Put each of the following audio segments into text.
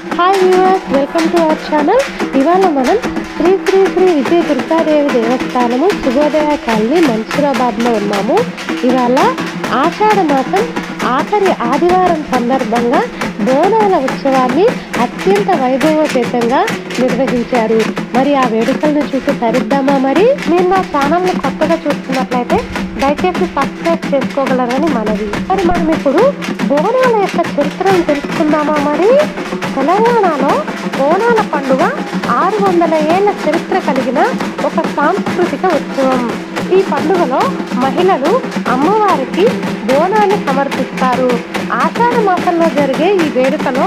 Hi viewers welcome to our channel ఇవాళ మనం శ్రీ శ్రీ శ్రీ విజయ దుర్గాదేవి దేవస్థానము శుభోదయ కాలనీ మన్సూరాబాద్లో ఉన్నాము. ఇవాళ ఆషాఢ మాసం ఆఖరి ఆదివారం సందర్భంగా బోనాల ఉత్సవాన్ని అత్యంత వైభవపేతంగా నిర్వహించారు. మరి ఆ వేడుకలను చూసి సరిద్దామా మరి? మీరు మా ఛానల్ని కొత్తగా చూస్తున్నట్లయితే దయచేసి సబ్స్క్రైబ్ చేసుకోగలరని మనవి. మరి మనం ఇప్పుడు బోనాల యొక్క చరిత్రను తెలుసుకుందామా మరి? తెలంగాణలో బోనాల పండుగ ఆరు వందల ఏళ్ళ చరిత్ర కలిగిన ఒక సాంస్కృతిక ఉత్సవం. ఈ పండుగలో మహిళలు అమ్మవారికి బోనాన్ని సమర్పిస్తారు. ఆషాఢ మాసంలో జరిగే ఈ వేడుకలో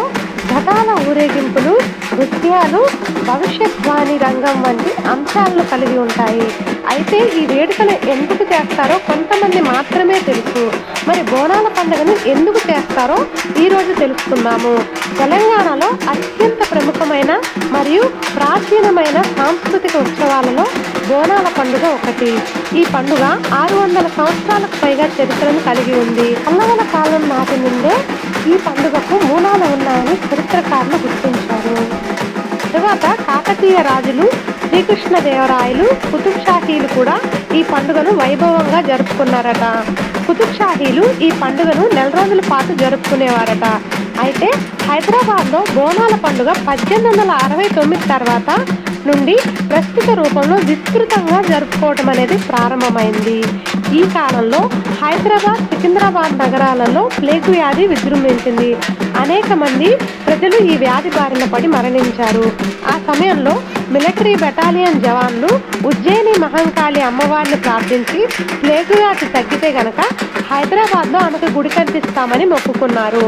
ఘటాల ఊరేగింపులు నృత్యాలు భవిష్యత్వాణి రంగం వంటి అంశాలను కలిగి ఉంటాయి. అయితే ఈ వేడుకను ఎందుకు చేస్తారో కొంతమంది మాత్రమే తెలుసు. మరి బోనాల పండుగను ఎందుకు చేస్తారో ఈరోజు తెలుసుకుందాము. తెలంగాణలో అత్యంత ప్రముఖమైన మరియు ప్రాచీనమైన సాంస్కృతిక ఉత్సవాలలో బోనాల పండుగ ఒకటి. ఈ పండుగ ఆరు వందల సంవత్సరాలకు పైగా చరిత్రను కలిగి ఉంది. పల్లవుల కాలం నాటి నుండే ఈ పండుగకు మూలా కాకతీయ రాజులు శ్రీకృష్ణదేవరాయలు కుతుబ్ షాహీలు కూడా ఈ పండుగను వైభవంగా జరుపుకున్నారట. కుతుబ్ షాహీలు ఈ పండుగను నెల రోజుల పాటు జరుపుకునేవారట. అయితే హైదరాబాద్లో బోనాల పండుగ పద్దెనిమిది వందల అరవై తొమ్మిది తర్వాత నుండి ప్రస్తుత రూపంలో విస్తృతంగా జరుపుకోవటం అనేది ప్రారంభమైంది. ఈ కాలంలో హైదరాబాద్ సికింద్రాబాద్ నగరాలలో ప్లేగు వ్యాధి విజృంభించింది. అనేక మంది ప్రజలు ఈ వ్యాధి బారిన పడి మరణించారు. ఆ సమయంలో మిలిటరీ బెటాలియన్ జవాన్లు ఉజ్జయిన్ మహంకాళి అమ్మవారిని ప్రార్థించి ప్లేగు వ్యాధి తగ్గితే గనక హైదరాబాద్లో ఆమెకు గుడి కనిపిస్తామని మొక్కుకున్నారు.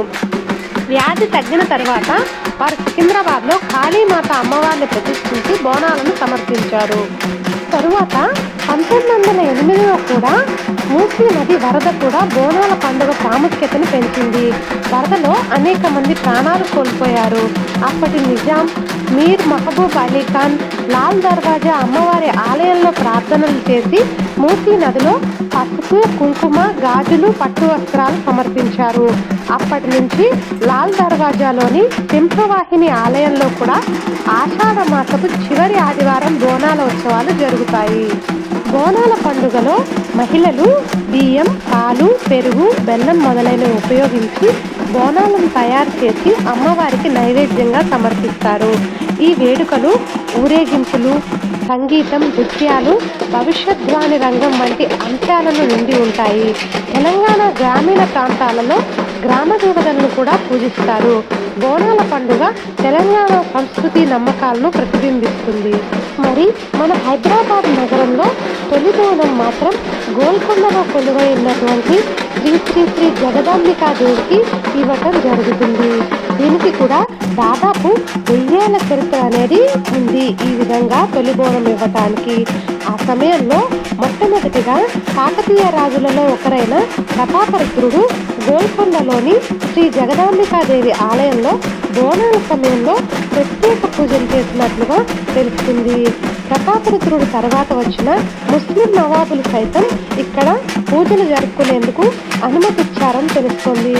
వ్యాధి తగ్గిన తర్వాత వారు సికింద్రాబాద్లో కాళీమాత అమ్మవారిని ప్రతిష్ఠించి బోనాలను సమర్పించారు. తరువాత పంతొమ్మిది వందల ఎనిమిదిలో కూడా మూసీ నది వరద కూడా బోనాల పండుగ ప్రాముఖ్యతను పెంచింది. వరదలో అనేక మంది ప్రాణాలు కోల్పోయారు. అప్పటి నిజాం మీర్ మహబూబ్ అలీ ఖాన్ లాల్ దర్వాజా అమ్మవారి ఆలయంలో ప్రార్థనలు చేసి మూసీ నదిలో పసుపు కుంకుమ గాజులు పట్టు వస్త్రాలు సమర్పించారు. అప్పటి నుంచి లాల్ దర్వాజాలోని సింహవాహిని ఆలయంలో కూడా ఆషాఢ మాసపు చివరి ఆదివారం బోనాల ఉత్సవాలు జరుగుతాయి. బోనాల పండుగలో మహిళలు బియ్యం పాలు పెరుగు బెల్లం మొదలైనవి ఉపయోగించి బోనాలను తయారు చేసి అమ్మవారికి నైవేద్యంగా సమర్పిస్తారు. ఈ వేడుకలు ఊరేగింపులు సంగీతం నృత్యాలు భవిష్యద్వాణి రంగం వంటి అంశాలను నిండి ఉంటాయి. తెలంగాణ గ్రామీణ ప్రాంతాలలో గ్రామ దేవతలను కూడా పూజిస్తారు. బోనాల పండుగ తెలంగాణ సంస్కృతి నమ్మకాలను ప్రతిబింబిస్తుంది. మరి మన హైదరాబాద్ నగరంలో తొలి బోనం మాత్రం గోల్కొండలో కొలువై ఉన్నటువంటి శ్రీ శ్రీ శ్రీ జగదాంబికాదేవికి ఇవ్వటం జరుగుతుంది. దీనికి కూడా దాదాపు వెయ్యేళ్ళ చరిత్ర అనేది ఉంది ఈ విధంగా తొలిబోనం ఇవ్వటానికి. ఆ సమయంలో మొట్టమొదటిగా కాకతీయ రాజులలో ఒకరైన ప్రతాపరుద్రుడు గోల్కొండలోని శ్రీ జగదాంబికాదేవి ఆలయంలో బోనాల సమయంలో ప్రత్యేక పూజలు చేసినట్లుగా తెలుస్తుంది. ప్రతాపరుద్రుడు తర్వాత వచ్చిన ముస్లిం నవాబులు సైతం ఇక్కడ పూజలు జరుపుకునేందుకు అనుమతిచ్చారని తెలుస్తోంది.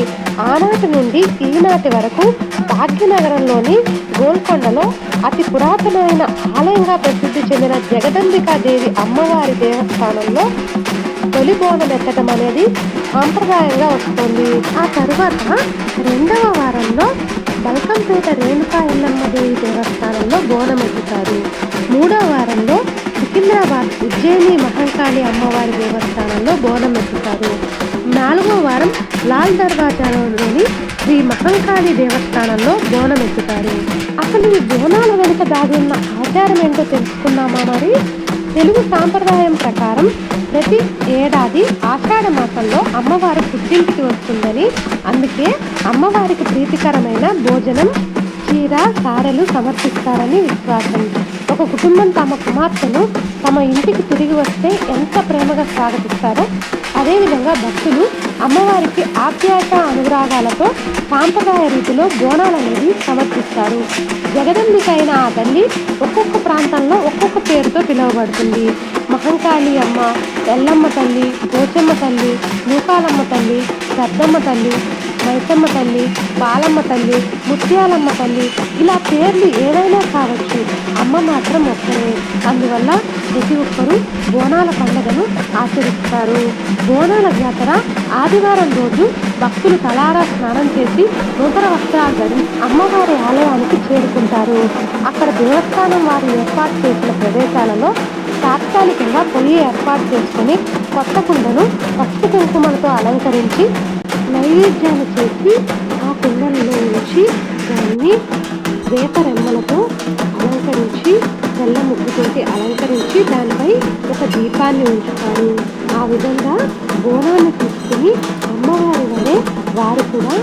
ఆనాటి నుండి ఈనాటి వరకు భాగ్యనగరంలోని గోల్కొండలో అతి పురాతనమైన ఆలయంగా ప్రసిద్ధి చెందిన జగదంబికాదేవి అమ్మవారి దేవస్థానంలో తొలి బోనం ఎత్తడం అనేది సాంప్రదాయంగా వస్తుంది. ఆ తరువాత రెండవ వారంలో బల్కంపేట రేణుకా ఎల్లమ్మ దేవి దేవస్థానంలో బోనం ఎత్తుతారు మూడవ వారంలో సికింద్రాబాద్ ఉజ్జయిని మహంకాళి అమ్మవారి దేవస్థానంలో బోనం ఎత్తుతారు నాలుగో వారం లాల్ దర్వాజాలోని శ్రీ మహంకాళి దేవస్థానంలో బోనం ఎత్తుతారు అసలు ఈ బోనాల వెనుక దాగి ఉన్న ఆచారం ఏంటో తెలుసుకుందామా మరి? తెలుగు సాంప్రదాయం ప్రకారం ప్రతి ఏడాది ఆషాఢ మాసంలో అమ్మవారు పుట్టింటికి వస్తుందని అందుకే అమ్మవారికి ప్రీతికరమైన భోజనం చీర సారెలు సమర్పిస్తారని విశ్వాసం. ఒక కుటుంబం తమ కుమార్తెను తమ ఇంటికి తిరిగి వస్తే ఎంత ప్రేమగా స్వాగతిస్తారో అదేవిధంగా భక్తులు అమ్మవారికి ఆప్యాయత అనురాగాలతో సాంప్రదాయ రీతిలో బోనాలనేవి సమర్పిస్తారు. జగదంబిక అయిన ఆ తల్లి ఒక్కొక్క ప్రాంతంలో ఒక్కొక్క పేరుతో పిలువబడుతుంది. మహంకాళి అమ్మ ఎల్లమ్మ తల్లి గోచమ్మ తల్లి నూకాలమ్మ తల్లి పెద్దమ్మ తల్లి మైసమ్మ తల్లి బాలమ్మ తల్లి ముత్యాలమ్మ తల్లి ఇలా పేర్లు ఏవైనా కావచ్చు. అమ్మ మాత్రం ఒక్కరే. అందువల్ల ప్రతి ఒక్కరూ బోనాల పండుగను ఆచరిస్తారు. బోనాల జాతర ఆదివారం రోజు భక్తులు తలారా స్నానం చేసి నూతన వస్త్రాలు ధరించి అమ్మవారి ఆలయానికి చేరుకుంటారు. అక్కడ దేవస్థానం వారు ఏర్పాటు చేసిన ప్రదేశాలలో తాత్కాలికంగా పొయ్యి ఏర్పాటు చేసుకుని కొత్త కుండను పసుపు కుంకుమలతో అలంకరించి నైవేద్యాలు చేసి ఆ కుండలలో ఉంచి దాన్ని వేప రెమ్మలతో అలంకరించి తెల్ల ముగ్గుతోటి అలంకరించి దానిపై ఒక దీపాన్ని ఉంచుతారు. ఆ విధంగా బోనాన్ని తీసుకుని అమ్మవారి వలె వారు కూడా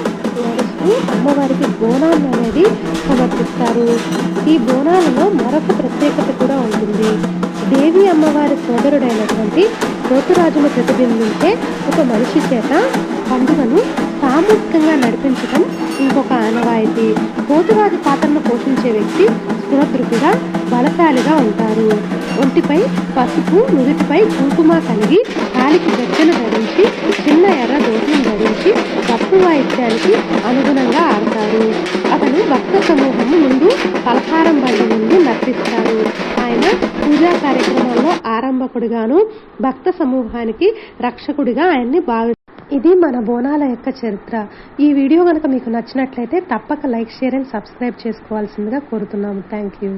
నడుస్తూ అమ్మవారికి బోనాన్ని అనేది సమర్పిస్తారు. ఈ బోనాలలో మరొక ప్రత్యేకత కూడా ఉంటుంది. దేవి అమ్మవారి సోదరుడైనటువంటి పోతురాజును ప్రతిబింబించే ఒక మనిషి చేత పండుగను ఆనవాయితీ పాత్రను పోషించే వ్యక్తి స్ఫురద్రుడిగా బలశాలిగా ఉంటారు. ఒంటిపై పసుపు నుదుటిపై కుంకుమ కలిగి కాలికి గజ్జను ధరించి చిన్న ఎర్ర దోషం ధరించి భక్తు వాయిద్యానికి అనుగుణంగా ఆడతారు. అతను భక్త సమూహం ముందు పలహారం బండి నుండి నర్తిస్తారు ఆయన పూజా కార్యక్రమాల్లో ఆరంభకుడిగాను భక్త సమూహానికి రక్షకుడిగా ఆయన్ని భావి ఇది మన బోనాల యొక్క చరిత్ర. ఈ వీడియో కనుక మీకు నచ్చినట్లయితే తప్పక లైక్ షేర్ అండ్ సబ్స్క్రైబ్ చేసుకోవాల్సిందిగా కోరుతున్నాము. Thank you